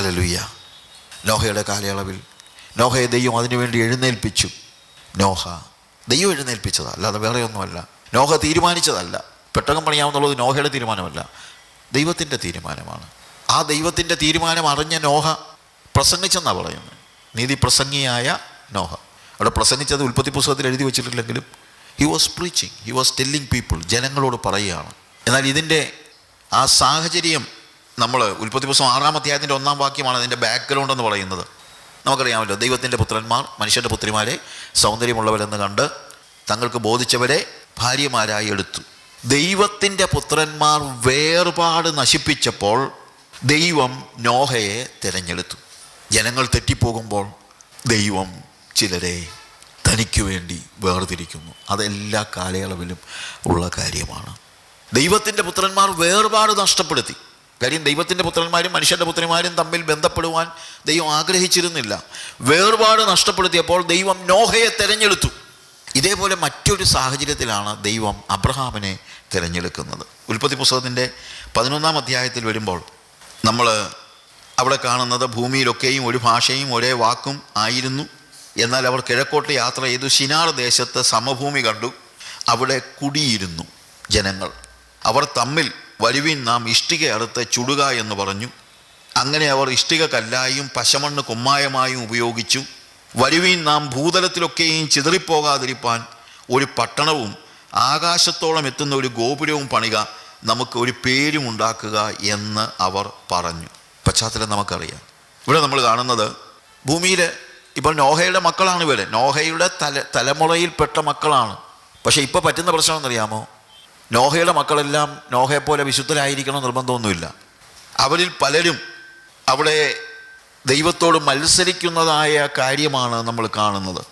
ഹലലുയ്യ നോഹയുടെ കാലയളവിൽ നോഹയെ ദൈവം അതിനുവേണ്ടി എഴുന്നേൽപ്പിച്ചു. നോഹ ദൈവം എഴുന്നേൽപ്പിച്ചതാണ് അല്ലാതെ വേറെ ഒന്നുമല്ല നോഹ തീരുമാനിച്ചതല്ല. പെട്ടകം പണിയാമെന്നുള്ളത് നോഹയുടെ തീരുമാനമല്ല. ദൈവത്തിന്റെ തീരുമാനമാണ്. ആ ദൈവത്തിന്റെ തീരുമാനം അറിഞ്ഞ നോഹ പ്രസംഗിച്ചെന്നാണ് പറയുന്നത്. നീതി പ്രസംഗിയായ നോഹ. അവിടെ പ്രസംഗിച്ചത് ഉൽപ്പത്തി പുസ്തകത്തിൽ എഴുതി വെച്ചിട്ടില്ലെങ്കിലും he was preaching he was telling people ജനങ്ങളോട് പറയുകയാണ്. എന്നാൽ ഇതിന്റെ ആ സാഹചര്യം നമ്മൾ ഉൽപ്പത്തി പുസ്തകം ആറാം അധ്യായത്തിന്റെ ഒന്നാം വാക്യമാണ് അതിന്റെ ബാക്ക്ഗ്രൗണ്ട് എന്ന് പറയുന്നത്. നമുക്കറിയാമല്ലോ ദൈവത്തിന്റെ പുത്രന്മാർ മനുഷ്യന്റെ പുത്രിമാരെ സൗന്ദര്യമുള്ളവരെന്ന് കണ്ട് തങ്ങൾക്ക് ബോധിച്ചവരെ ഭാര്യമാരായി എടുത്തു. ദൈവത്തിന്റെ പുത്രന്മാർ വേർപാട് നശിപ്പിച്ചപ്പോൾ ദൈവം നോഹയെ തിരഞ്ഞെടുത്തു. ജനങ്ങൾ തെറ്റിപ്പോകുമ്പോൾ ദൈവം ചിലരെ തനിക്ക് വേണ്ടി വേർതിരിക്കുന്നു. അതെല്ലാ കാലയളവിലും ഉള്ള കാര്യമാണ്. ദൈവത്തിന്റെ പുത്രന്മാർ വേർപാട് നഷ്ടപ്പെടുത്തി. കാര്യം ദൈവത്തിന്റെ പുത്രന്മാരും മനുഷ്യന്റെ പുത്രന്മാരും തമ്മിൽ ബന്ധപ്പെടുവാൻ ദൈവം ആഗ്രഹിച്ചിരുന്നില്ല. വേർപാട് നഷ്ടപ്പെടുത്തിയപ്പോൾ ദൈവം നോഹയെ തിരഞ്ഞെടുത്തു. ഇതേപോലെ മറ്റൊരു സാഹചര്യത്തിലാണ് ദൈവം അബ്രഹാമിനെ തിരഞ്ഞെടുക്കുന്നത്. ഉൽപ്പത്തി പുസ്തകത്തിന്റെ പതിനൊന്നാം അധ്യായത്തിൽ വരുമ്പോൾ നമ്മൾ അവിടെ കാണുന്നത് ഭൂമിയിലൊക്കെയും ഒരു ഭാഷയും ഒരേ വാക്കും ആയിരുന്നു. എന്നാൽ അവർ കിഴക്കോട്ട് യാത്ര ചെയ്തു. ശിനാർ ദേശത്ത് സമഭൂമി കണ്ടു. അവിടെ കുടിയിരുന്നു ജനങ്ങൾ. അവർ തമ്മിൽ വരുവിൻ നാം ഇഷ്ടിക അടുത്ത് ചുടുക എന്ന് പറഞ്ഞു. അങ്ങനെ അവർ ഇഷ്ടിക കല്ലായും പശമണ്ണ് കുമ്മായമായും ഉപയോഗിച്ചു. വരുവിൻ നാം ഭൂതലത്തിലൊക്കെയും ചിതറിപ്പോകാതിരിപ്പാൻ ഒരു പട്ടണവും ആകാശത്തോളം എത്തുന്ന ഒരു ഗോപുരവും പണിക നമുക്ക് ഒരു പേരും ഉണ്ടാക്കുക എന്ന് അവർ പറഞ്ഞു. പശ്ചാത്തലം നമുക്കറിയാം. ഇവിടെ നമ്മൾ കാണുന്നത് ഭൂമിയിൽ ഇപ്പോൾ നോഹയുടെ മക്കളാണ് ഇവരെ. നോഹയുടെ തല തലമുറയിൽപ്പെട്ട മക്കളാണ്. പക്ഷേ ഇപ്പോൾ പറ്റുന്ന പ്രശ്നം എന്നറിയാമോ? നോഹയുടെ മക്കളെല്ലാം നോഹയെപ്പോലെ വിശുദ്ധരായിരിക്കണം നിർബന്ധമൊന്നുമില്ല. അവരിൽ പലരും അവിടെ ദൈവത്തോട് മത്സരിക്കുന്നതായ കാര്യമാണ് നമ്മൾ കാണുന്നത്.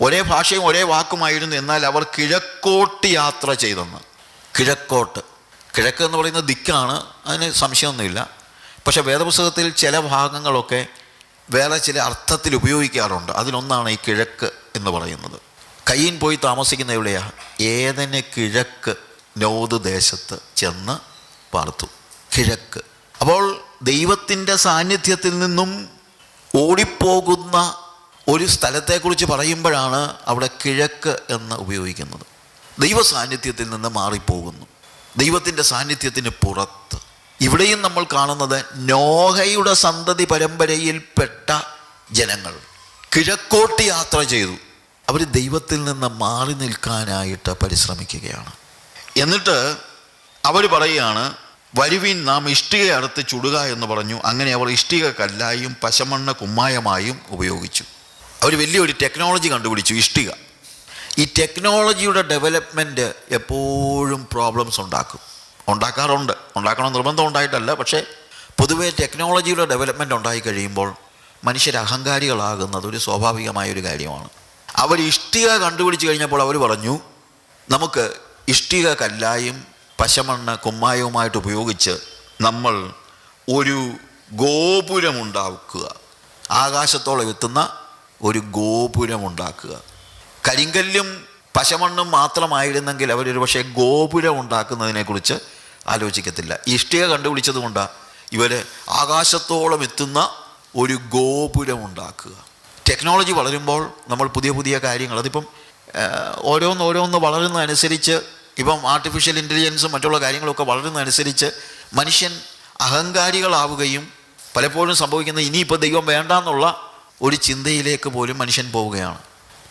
ഒരേ ഭാഷയും ഒരേ വാക്കുമായിരുന്നു എന്നാൽ അവർ കിഴക്കോട്ട് യാത്ര ചെയ്തെന്ന്. കിഴക്കോട്ട്. കിഴക്ക് എന്ന് പറയുന്ന ദിക്കാണ് അതിന് സംശയമൊന്നുമില്ല. പക്ഷേ വേദപുസ്തകത്തിൽ ചില ഭാഗങ്ങളൊക്കെ വേറെ ചില അർത്ഥത്തിൽ ഉപയോഗിക്കാറുണ്ട്. അതിലൊന്നാണ് ഈ കിഴക്ക് എന്ന് പറയുന്നത്. കയ്യൻ പോയി താമസിക്കുന്ന എവിടെയാണ് ഏതന് കിഴക്ക് നോത് ദേശത്ത് ചെന്ന് പാർത്തു. കിഴക്ക്. അപ്പോൾ ദൈവത്തിന്റെ സാന്നിധ്യത്തിൽ നിന്നും ഓടിപ്പോകുന്ന ഒരു സ്ഥലത്തെക്കുറിച്ച് പറയുമ്പോഴാണ് അവിടെ കിഴക്ക് എന്ന് ഉപയോഗിക്കുന്നത്. ദൈവ സാന്നിധ്യത്തിൽ നിന്ന് മാറിപ്പോകുന്നു. ദൈവത്തിന്റെ സാന്നിധ്യത്തിന് പുറത്ത്. ഇവിടെയും നമ്മൾ കാണുന്നത് നോഹയുടെ സന്തതി പരമ്പരയിൽപ്പെട്ട ജനങ്ങൾ. കിഴക്കോട്ട് യാത്ര ചെയ്തു. അവർ ദൈവത്തിൽ നിന്ന് മാറി നിൽക്കാനായിട്ട് പരിശ്രമിക്കുകയാണ്. എന്നിട്ട് അവർ പറയുകയാണ് വരുവിൻ നാം ഇഷ്ടിക അടുത്ത് ചുടുക എന്ന് പറഞ്ഞു. അങ്ങനെ അവർ ഇഷ്ടിക കല്ലായും പശമണ്ണ കുമ്മായമായും ഉപയോഗിച്ചു. അവർ വലിയൊരു ടെക്നോളജി കണ്ടുപിടിച്ചു ഇഷ്ടിക. ഈ ടെക്നോളജിയുടെ ഡെവലപ്മെന്റ് എപ്പോഴും പ്രോബ്ലംസ് ഉണ്ടാക്കും. ഉണ്ടാക്കാറുണ്ട്. ഉണ്ടാക്കണം നിർബന്ധം ഉണ്ടായിട്ടല്ല. പക്ഷേ പൊതുവേ ടെക്നോളജിയുടെ ഡെവലപ്മെന്റ് ഉണ്ടായി കഴിയുമ്പോൾ മനുഷ്യർ അഹങ്കാരികളാകുന്നത് ഒരു സ്വാഭാവികമായ ഒരു കാര്യമാണ്. അവർ ഇഷ്ടിക കണ്ടുപിടിച്ച് കഴിഞ്ഞപ്പോൾ അവർ പറഞ്ഞു നമുക്ക് ഇഷ്ടിക കല്ലായും പശമണ്ണ് കുമ്മായവുമായിട്ട് ഉപയോഗിച്ച് നമ്മൾ ഒരു ഗോപുരമുണ്ടാക്കുക. ആകാശത്തോളം എത്തുന്ന ഒരു ഗോപുരമുണ്ടാക്കുക. കരിങ്കല്ലും പശമണ്ണും മാത്രമായിരുന്നെങ്കിൽ അവരൊരു പക്ഷേ ഗോപുരം ഉണ്ടാക്കുന്നതിനെക്കുറിച്ച് ആലോചിക്കത്തില്ല. ഇഷ്ടിക കണ്ടുപിടിച്ചതുകൊണ്ടാണ് ഇവർ ആകാശത്തോളം എത്തുന്ന ഒരു ഗോപുരം ഉണ്ടാക്കുക ടെക്നോളജി വളരുമ്പോൾ നമ്മൾ പുതിയ പുതിയ കാര്യങ്ങൾ അതിപ്പം ഓരോന്നോരോന്ന് ഓരോന്ന് ഓരോന്ന് വളരുന്നതനുസരിച്ച് ഇപ്പം ആർട്ടിഫിഷ്യൽ ഇന്റലിജൻസും മറ്റുള്ള കാര്യങ്ങളൊക്കെ വളരുന്നതനുസരിച്ച് മനുഷ്യൻ അഹങ്കാരികളാവുകയും പലപ്പോഴും സംഭവിക്കുന്നത് ഇനിയിപ്പോൾ ദൈവം വേണ്ടാന്നുള്ള ഒരു ചിന്തയിലേക്ക് പോലും മനുഷ്യൻ പോവുകയാണ്.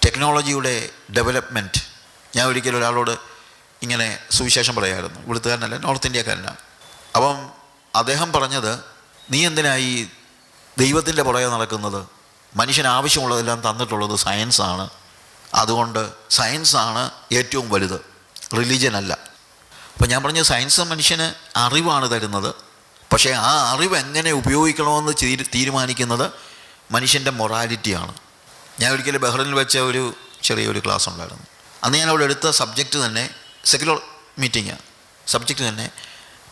ടെക്നോളജിയുടെ ഡെവലപ്മെന്റ് ഞാൻ ഒരിക്കലും ഒരാളോട് ഇങ്ങനെ സുവിശേഷം പറയായിരുന്നു. ഇവിടുത്തുകാരനല്ല നോർത്ത് ഇന്ത്യക്കാരനാണ് അപ്പം അദ്ദേഹം പറഞ്ഞത് നീ എന്തിനായി ദൈവത്തിന്റെ പുറകെ നടക്കുന്നത്? മനുഷ്യൻ ആവശ്യമുള്ളതെല്ലാം തന്നിട്ടുള്ളത് സയൻസാണ് അതുകൊണ്ട് സയൻസാണ് ഏറ്റവും വലുത്. റിലീജിയൻ അല്ല. അപ്പം ഞാൻ പറഞ്ഞ സയൻസ് മനുഷ്യന് അറിവാണ് തരുന്നത്. പക്ഷേ ആ അറിവ് എങ്ങനെ ഉപയോഗിക്കണമെന്ന് തീരു- തീരുമാനിക്കുന്നത് മനുഷ്യന്റെ മൊറാലിറ്റിയാണ് ഞാൻ ഒരിക്കലും ബഹ്റിനിൽ വെച്ച ഒരു ചെറിയൊരു ക്ലാസ് ഉണ്ടായിരുന്നു. അന്ന് ഞാൻ അവിടെ എടുത്ത സബ്ജക്റ്റ് തന്നെ സെക്യുലർ മീറ്റിംഗ് സബ്ജക്റ്റ് തന്നെ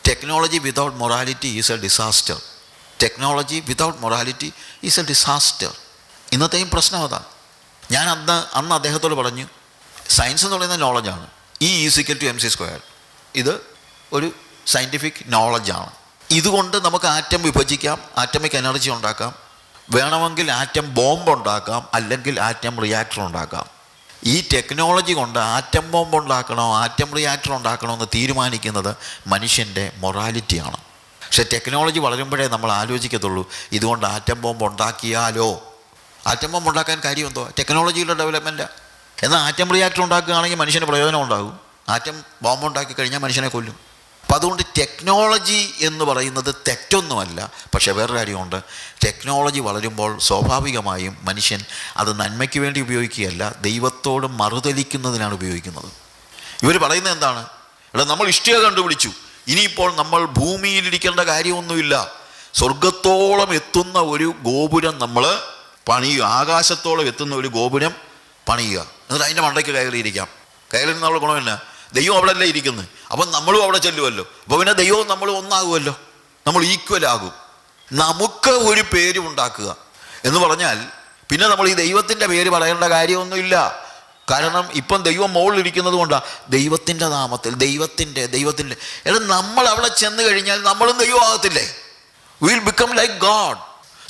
technology without morality is a disaster technology without morality is a disaster ഇന്നത്തെയും പ്രശ്നം അതാണ് ഞാൻ അന്ന് അന്ന് അദ്ദേഹത്തോട് പറഞ്ഞു സയൻസ് എന്ന് പറയുന്നത് നോളജാണ് E is equal to M C square ഇത് ഒരു സയന്റിഫിക് നോളജാണ് ഇതുകൊണ്ട് നമുക്ക് ആറ്റം വിഭജിക്കാം ആറ്റമിക് എനർജി ഉണ്ടാക്കാം. വേണമെങ്കിൽ ആറ്റം ബോംബ് ഉണ്ടാക്കാം അല്ലെങ്കിൽ ആറ്റം റിയാക്ടർ ഉണ്ടാക്കാം. ഈ ടെക്നോളജി കൊണ്ട് ആറ്റം ബോംബ് ഉണ്ടാക്കണോ ആറ്റം റിയാക്ടർ ഉണ്ടാക്കണോ എന്ന് തീരുമാനിക്കുന്നത് മനുഷ്യന്റെ മൊറാലിറ്റിയാണ് പക്ഷെ ടെക്നോളജി വളരുമ്പോഴേ നമ്മൾ ആലോചിക്കത്തുള്ളൂ ഇതുകൊണ്ട് ആറ്റം ബോംബ് ഉണ്ടാക്കിയാലോ? ആറ്റം ബോംബ് ഉണ്ടാക്കാൻ കാര്യമെന്തോ ടെക്നോളജിയുടെ ഡെവലപ്മെന്റാണ് എന്നാൽ ആറ്റം റിയാക്ടർ ഉണ്ടാക്കുകയാണെങ്കിൽ മനുഷ്യന് പ്രയോജനം ഉണ്ടാകും. ആറ്റം ബോംബ് ഉണ്ടാക്കി കഴിഞ്ഞാൽ മനുഷ്യനെ കൊല്ലും. അപ്പം അതുകൊണ്ട് ടെക്നോളജി എന്ന് പറയുന്നത് തെറ്റൊന്നുമല്ല. പക്ഷേ വേറൊരു കാര്യമുണ്ട്. ടെക്നോളജി വളരുമ്പോൾ സ്വാഭാവികമായും മനുഷ്യൻ അത് നന്മയ്ക്ക് വേണ്ടി ഉപയോഗിക്കുകയല്ല ദൈവത്തോട് മറുതലിക്കുന്നതിനാണ് ഉപയോഗിക്കുന്നത്. ഇവർ പറയുന്നത് എന്താണ്? ഇവിടെ നമ്മൾ ഇഷ്ടിക കണ്ടുപിടിച്ചു. ഇനിയിപ്പോൾ നമ്മൾ ഭൂമിയിലിരിക്കേണ്ട കാര്യമൊന്നുമില്ല. സ്വർഗത്തോളം എത്തുന്ന ഒരു ഗോപുരം നമ്മൾ പണിയുക. ആകാശത്തോളം എത്തുന്ന ഒരു ഗോപുരം പണിയുക. എന്നിട്ട് അതിന്റെ മണ്ടയ്ക്ക് കയറിയിരിക്കാം. കയറി നിന്നുള്ള ഗുണമില്ല ദൈവം അവിടെ അല്ലേ ഇരിക്കുന്നത് അപ്പം നമ്മളും അവിടെ ചെല്ലുമല്ലോ അപ്പോൾ പിന്നെ ദൈവവും നമ്മളും ഒന്നാകുമല്ലോ നമ്മൾ ഈക്വൽ ആകും. നമുക്ക് ഒരു പേര് ഉണ്ടാക്കുക. എന്ന് പറഞ്ഞാൽ പിന്നെ നമ്മൾ ഈ ദൈവത്തിന്റെ പേര് പറയേണ്ട കാര്യമൊന്നുമില്ല. കാരണം ഇപ്പം ദൈവം മുകളിലിരിക്കുന്നത് കൊണ്ടാണ് ദൈവത്തിന്റെ നാമത്തിൽ ദൈവത്തിന്റെ ദൈവത്തിന്റെ എടാ നമ്മൾ അവിടെ ചെന്ന് കഴിഞ്ഞാൽ നമ്മളും ദൈവമാകത്തില്ലേ will become like God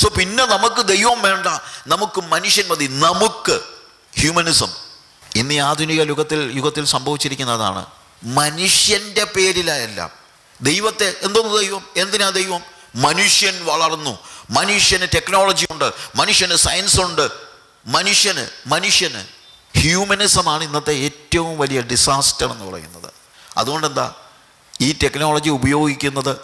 so പിന്നെ നമുക്ക് ദൈവം വേണ്ട. നമുക്ക് മനുഷ്യൻ മതി. നമുക്ക് ഹ്യൂമനിസം ഇന്ന് ഈ ആധുനിക യുഗത്തിൽ യുഗത്തിൽ സംഭവിച്ചിരിക്കുന്നതാണ്. മനുഷ്യന്റെ പേരിലെല്ലാം ദൈവത്തെ എന്തോന്ന് ദൈവം? എന്തിനാ ദൈവം? മനുഷ്യൻ വളർന്നു. മനുഷ്യന് ടെക്നോളജി ഉണ്ട്. മനുഷ്യന് സയൻസ് ഉണ്ട്. മനുഷ്യന് മനുഷ്യന് ഹ്യൂമനിസമാണ് ഇന്നത്തെ ഏറ്റവും വലിയ ഡിസാസ്റ്റർ എന്ന് പറയുന്നത്. അതുകൊണ്ട് എന്താ ഈ ടെക്നോളജി ഉപയോഗിക്കുന്നത്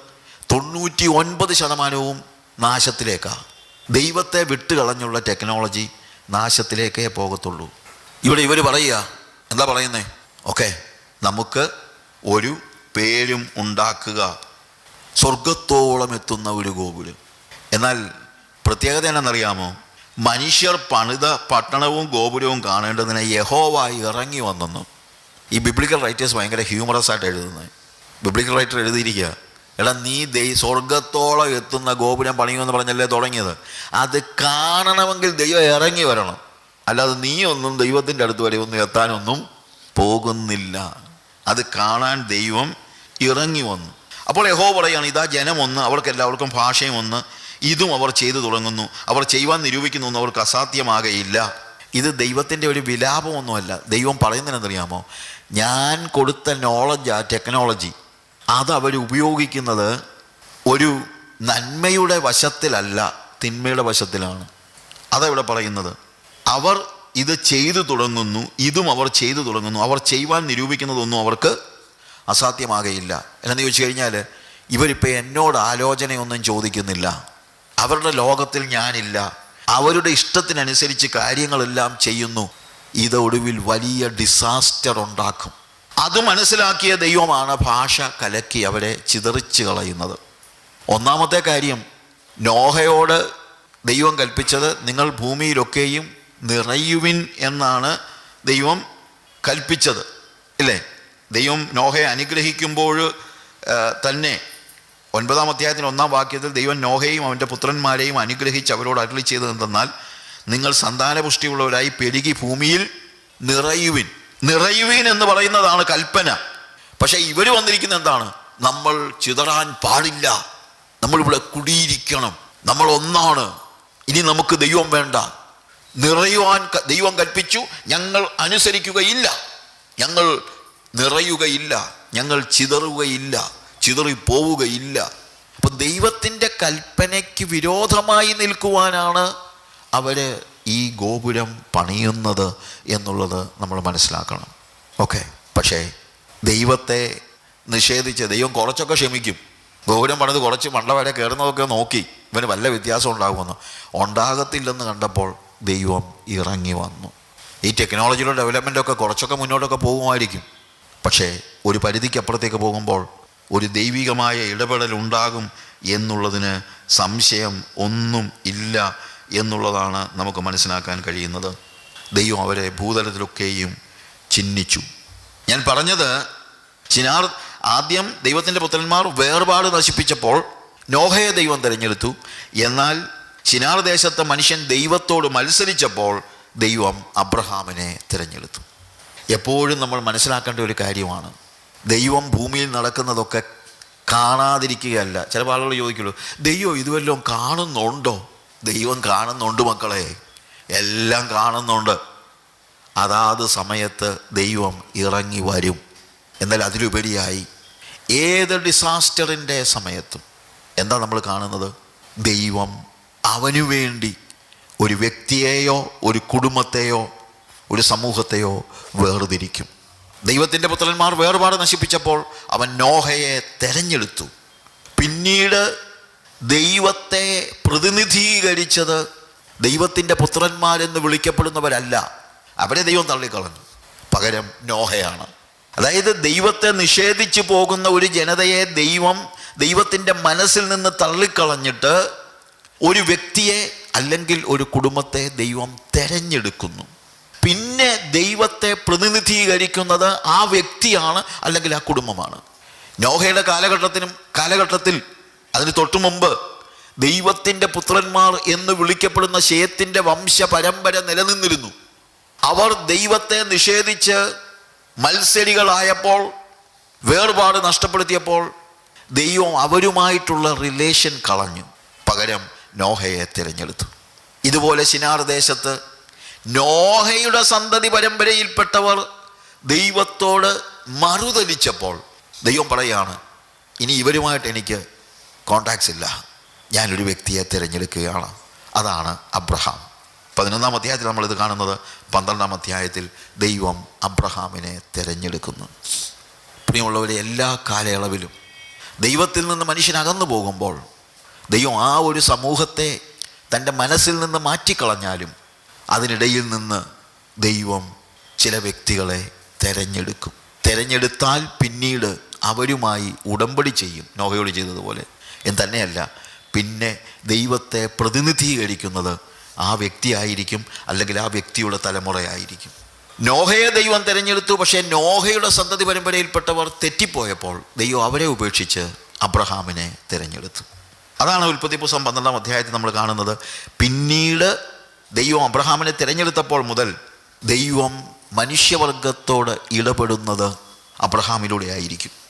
തൊണ്ണൂറ്റി ഒൻപത് ശതമാനവും നാശത്തിലേക്കാണ് ദൈവത്തെ വിട്ടുകളഞ്ഞുള്ള ടെക്നോളജി നാശത്തിലേക്കേ പോകത്തുള്ളൂ. ഇവിടെ ഇവർ പറയുക. എന്താ പറയുന്നേ? ഓക്കെ. നമുക്ക് ഒരു പേരും ഉണ്ടാക്കുക. സ്വർഗത്തോളം എത്തുന്ന ഒരു ഗോപുരം എന്നാൽ പ്രത്യേകത എന്നാണെന്നറിയാമോ മനുഷ്യർ പണിത പട്ടണവും ഗോപുരവും കാണേണ്ടതിന് യഹോവ ഇറങ്ങി വന്നെന്നും. ഈ ബിബ്ലിക്കൽ റൈറ്റേഴ്സ് ഭയങ്കര ഹ്യൂമറസ് ആയിട്ട് എഴുതുന്നത് ബിബ്ലിക്കൽ റൈറ്റർ എഴുതിയിരിക്കുക. എടാ നീ ദൈ സ്വർഗത്തോളം എത്തുന്ന ഗോപുരം പണിയുമെന്ന് പറഞ്ഞല്ലേ തുടങ്ങിയത്? അത് കാണണമെങ്കിൽ ദൈവം ഇറങ്ങി വരണം. അല്ലാതെ നീ ഒന്നും ദൈവത്തിന്റെ അടുത്ത് വരെ ഒന്നും എത്താനൊന്നും പോകുന്നില്ല. അത് കാണാൻ ദൈവം ഇറങ്ങി വന്നു. അപ്പോൾ യഹോ പറയാണ് ഇതാ ജനം ഒന്ന് അവർക്ക് എല്ലാവർക്കും ഭാഷയും ഒന്ന് ഇതും അവർ ചെയ്തു തുടങ്ങുന്നു. അവർ ചെയ്യുവാൻ നിരൂപിക്കുന്നു ഒന്നും അവർക്ക് അസാധ്യമാകയില്ല. ഇത് ദൈവത്തിന്റെ ഒരു വിലാപമൊന്നുമല്ല. ദൈവം പറയുന്നതെന്നറിയാമോ ഞാൻ കൊടുത്ത നോളജ് ആ ടെക്നോളജി അത് അവർ ഉപയോഗിക്കുന്നത് ഒരു നന്മയുടെ വശത്തിലല്ല തിന്മയുടെ വശത്തിലാണ്. അതവിടെ പറയുന്നത്? അവർ ഇത് ചെയ്തു തുടങ്ങുന്നു ഇതും അവർ ചെയ്തു തുടങ്ങുന്നു. അവർ ചെയ്യുവാൻ നിരൂപിക്കുന്നതൊന്നും അവർക്ക് അസാധ്യമാകയില്ല. എന്നു ചോദിച്ചു കഴിഞ്ഞാൽ ഇവരിപ്പോൾ എന്നോട് ആലോചനയൊന്നും ചോദിക്കുന്നില്ല. അവരുടെ ലോകത്തിൽ ഞാനില്ല. അവരുടെ ഇഷ്ടത്തിനനുസരിച്ച് കാര്യങ്ങളെല്ലാം ചെയ്യുന്നു. ഇത് ഒടുവിൽ വലിയ ഡിസാസ്റ്റർ ഉണ്ടാക്കും. അത് മനസ്സിലാക്കിയ ദൈവമാണ് ഭാഷ കലക്കി അവരെ ചിതറിച്ച് കളയുന്നത്. ഒന്നാമത്തെ കാര്യം നോഹയോട് ദൈവം കൽപ്പിച്ചത് നിങ്ങൾ ഭൂമിയിലൊക്കെയും നിറയുവിൻ എന്നാണ് ദൈവം കൽപ്പിച്ചത് ഇല്ലേ? ദൈവം നോഹയെ അനുഗ്രഹിക്കുമ്പോൾ തന്നെ ഒൻപതാം അധ്യായത്തിന് ഒന്നാം വാക്യത്തിൽ ദൈവം നോഹയും അവന്റെ പുത്രന്മാരെയും അനുഗ്രഹിച്ച് അവരോട് അരുളി ചെയ്തത് എന്തെന്നാൽ നിങ്ങൾ സന്താനപുഷ്ടിയുള്ളവരായി പെരുകി ഭൂമിയിൽ നിറയുവിൻ. നിറയുവിൻ എന്ന് പറയുന്നതാണ് കൽപ്പന. പക്ഷേ ഇവർ വന്നിരിക്കുന്ന എന്താണ്? നമ്മൾ ചിതറാൻ പാടില്ല. നമ്മളിവിടെ കുടിയിരിക്കണം. നമ്മൾ ഒന്നാണ്. ഇനി നമുക്ക് ദൈവം വേണ്ട. നിറയുവാൻ ദൈവം കൽപ്പിച്ചു ഞങ്ങൾ അനുസരിക്കുകയില്ല. ഞങ്ങൾ നിറയുകയില്ല ഞങ്ങൾ ചിതറുകയില്ല ചിതറി പോവുകയില്ല അപ്പൊ ദൈവത്തിന്റെ കൽപ്പനയ്ക്ക് വിരോധമായി നിൽക്കുവാനാണ് അവർ ഈ ഗോപുരം പണിയുന്നത് എന്നുള്ളത് നമ്മൾ മനസ്സിലാക്കണം. ഓക്കെ? പക്ഷേ ദൈവത്തെ നിഷേധിച്ച് ദൈവം കുറച്ചൊക്കെ ക്ഷമിക്കും. ഗോപുരം പണിത് കുറച്ച് മണ്ട വരെ കയറുന്നതൊക്കെ നോക്കി. ഇവന് വല്ല വ്യത്യാസം ഉണ്ടാകുമെന്ന്? ഉണ്ടാകത്തില്ലെന്ന് കണ്ടപ്പോൾ ദൈവം ഇറങ്ങി വന്നു. ഈ ടെക്നോളജിയുടെ ഡെവലപ്മെന്റൊക്കെ കുറച്ചൊക്കെ മുന്നോട്ടൊക്കെ പോകുമായിരിക്കും. പക്ഷേ ഒരു പരിധിക്ക് അപ്പുറത്തേക്ക് പോകുമ്പോൾ ഒരു ദൈവികമായ ഇടപെടൽ ഉണ്ടാകും എന്നുള്ളതിന് സംശയം ഒന്നും ഇല്ല എന്നുള്ളതാണ് നമുക്ക് മനസ്സിലാക്കാൻ കഴിയുന്നത്. ദൈവം അവരെ ഭൂതലത്തിലൊക്കെയും ചിഹ്നിച്ചു ഞാൻ പറഞ്ഞത് ചിനാർ ആദ്യം ദൈവത്തിന്റെ പുത്രന്മാർ വേർപാട് നശിപ്പിച്ചപ്പോൾ നോഹയെ ദൈവം തിരഞ്ഞെടുത്തു. എന്നാൽ ചിനാർ ദേശത്തെ മനുഷ്യൻ ദൈവത്തോട് മത്സരിച്ചപ്പോൾ ദൈവം അബ്രഹാമിനെ തിരഞ്ഞെടുത്തു. എപ്പോഴും നമ്മൾ മനസ്സിലാക്കേണ്ട ഒരു കാര്യമാണ്. ദൈവം ഭൂമിയിൽ നടക്കുന്നതൊക്കെ കാണാതിരിക്കുകയല്ല. ചില ആളുകൾ ചോദിക്കുള്ളൂ ദൈവം ഇതുവല്ലോ കാണുന്നുണ്ടോ? ദൈവം കാണുന്നുണ്ട് മക്കളെ. എല്ലാം കാണുന്നുണ്ട്. അതാത് സമയത്ത് ദൈവം ഇറങ്ങി വരും. എന്നാൽ അതിലുപരിയായി ഏത് ഡിസാസ്റ്ററിന്റെ സമയത്തും എന്താ നമ്മൾ കാണുന്നത്? ദൈവം അവനു വേണ്ടി ഒരു വ്യക്തിയെയോ ഒരു കുടുംബത്തെയോ ഒരു സമൂഹത്തെയോ വേർതിരിക്കും. ദൈവത്തിന്റെ പുത്രന്മാർ വേർപാട് നശിപ്പിച്ചപ്പോൾ അവൻ നോഹയെ തെരഞ്ഞെടുത്തു. പിന്നീട് ദൈവത്തെ പ്രതിനിധീകരിച്ചത് ദൈവത്തിന്റെ പുത്രന്മാരെന്ന് വിളിക്കപ്പെടുന്നവരല്ല. അവരെ ദൈവം തള്ളിക്കളഞ്ഞു. പകരം നോഹയാണ്. അതായത് ദൈവത്തെ നിഷേധിച്ചു പോകുന്ന ഒരു ജനതയെ ദൈവം ദൈവത്തിന്റെ മനസ്സിൽ നിന്ന് തള്ളിക്കളഞ്ഞിട്ട് ഒരു വ്യക്തിയെ അല്ലെങ്കിൽ ഒരു കുടുംബത്തെ ദൈവം തിരഞ്ഞെടുക്കുന്നു. പിന്നെ ദൈവത്തെ പ്രതിനിധീകരിക്കുന്നത് ആ വ്യക്തിയാണ് അല്ലെങ്കിൽ ആ കുടുംബമാണ്. നോഹയുടെ കാലഘട്ടത്തിനും കാലഘട്ടത്തിൽ അതിന് തൊട്ടു മുമ്പ് ദൈവത്തിന്റെ പുത്രന്മാർ എന്ന് വിളിക്കപ്പെടുന്ന ശേത്തിന്റെ വംശ പരമ്പര നിലനിന്നിരുന്നു. അവർ ദൈവത്തെ നിഷേധിച്ച് മത്സരികളായപ്പോൾ വേർപാട് നഷ്ടപ്പെടുത്തിയപ്പോൾ ദൈവം അവരുമായിട്ടുള്ള റിലേഷൻ കളഞ്ഞു. പകരം നോഹയെ തിരഞ്ഞെടുത്തു. ഇതുപോലെ ശിനാർ ദേശത്ത് നോഹയുടെ സന്തതി പരമ്പരയിൽപ്പെട്ടവർ ദൈവത്തോട് മറുതലിച്ചപ്പോൾ ദൈവം പറയാണ് ഇനി ഇവരുമായിട്ട് എനിക്ക് കോണ്ടാക്ട്സ് ഇല്ല. ഞാനൊരു വ്യക്തിയെ തിരഞ്ഞെടുക്കുകയാണ്. അതാണ് അബ്രഹാം. പതിനൊന്നാം അധ്യായത്തിൽ നമ്മളിത് കാണുന്നത്. പന്ത്രണ്ടാം അധ്യായത്തിൽ ദൈവം അബ്രഹാമിനെ തിരഞ്ഞെടുക്കുന്നു. പ്രിയമുള്ളവരെ എല്ലാ കാലയളവിലും ദൈവത്തിൽ നിന്ന് മനുഷ്യൻ അകന്നു പോകുമ്പോൾ ദൈവം ആ ഒരു സമൂഹത്തെ തന്റെ മനസ്സിൽ നിന്ന് മാറ്റിക്കളഞ്ഞാലും അതിനിടയിൽ നിന്ന് ദൈവം ചില വ്യക്തികളെ തിരഞ്ഞെടുക്കും. തിരഞ്ഞെടുത്താൽ പിന്നീട് അവരുമായി ഉടമ്പടി ചെയ്യും. നോഹയോട് ചെയ്തതുപോലെ. തന്നെയല്ല പിന്നെ ദൈവത്തെ പ്രതിനിധീകരിക്കുന്നത് ആ വ്യക്തിയായിരിക്കും അല്ലെങ്കിൽ ആ വ്യക്തിയുടെ തലമുറയായിരിക്കും. നോഹയെ ദൈവം തിരഞ്ഞെടുത്തു പക്ഷേ നോഹയുടെ സന്തതി പരമ്പരയിൽപ്പെട്ടവർ തെറ്റിപ്പോയപ്പോൾ ദൈവം അവരെ ഉപേക്ഷിച്ച് അബ്രഹാമിനെ തിരഞ്ഞെടുത്തു. അതാണ് ഉൽപ്പത്തി പുസ്തകം പന്ത്രണ്ടാം അധ്യായത്തിൽ നമ്മൾ കാണുന്നത്. പിന്നീട് ദൈവം അബ്രഹാമിനെ തിരഞ്ഞെടുത്തപ്പോൾ മുതൽ ദൈവം മനുഷ്യവർഗത്തോട് ഇടപെടുന്നത് അബ്രഹാമിലൂടെ ആയിരിക്കും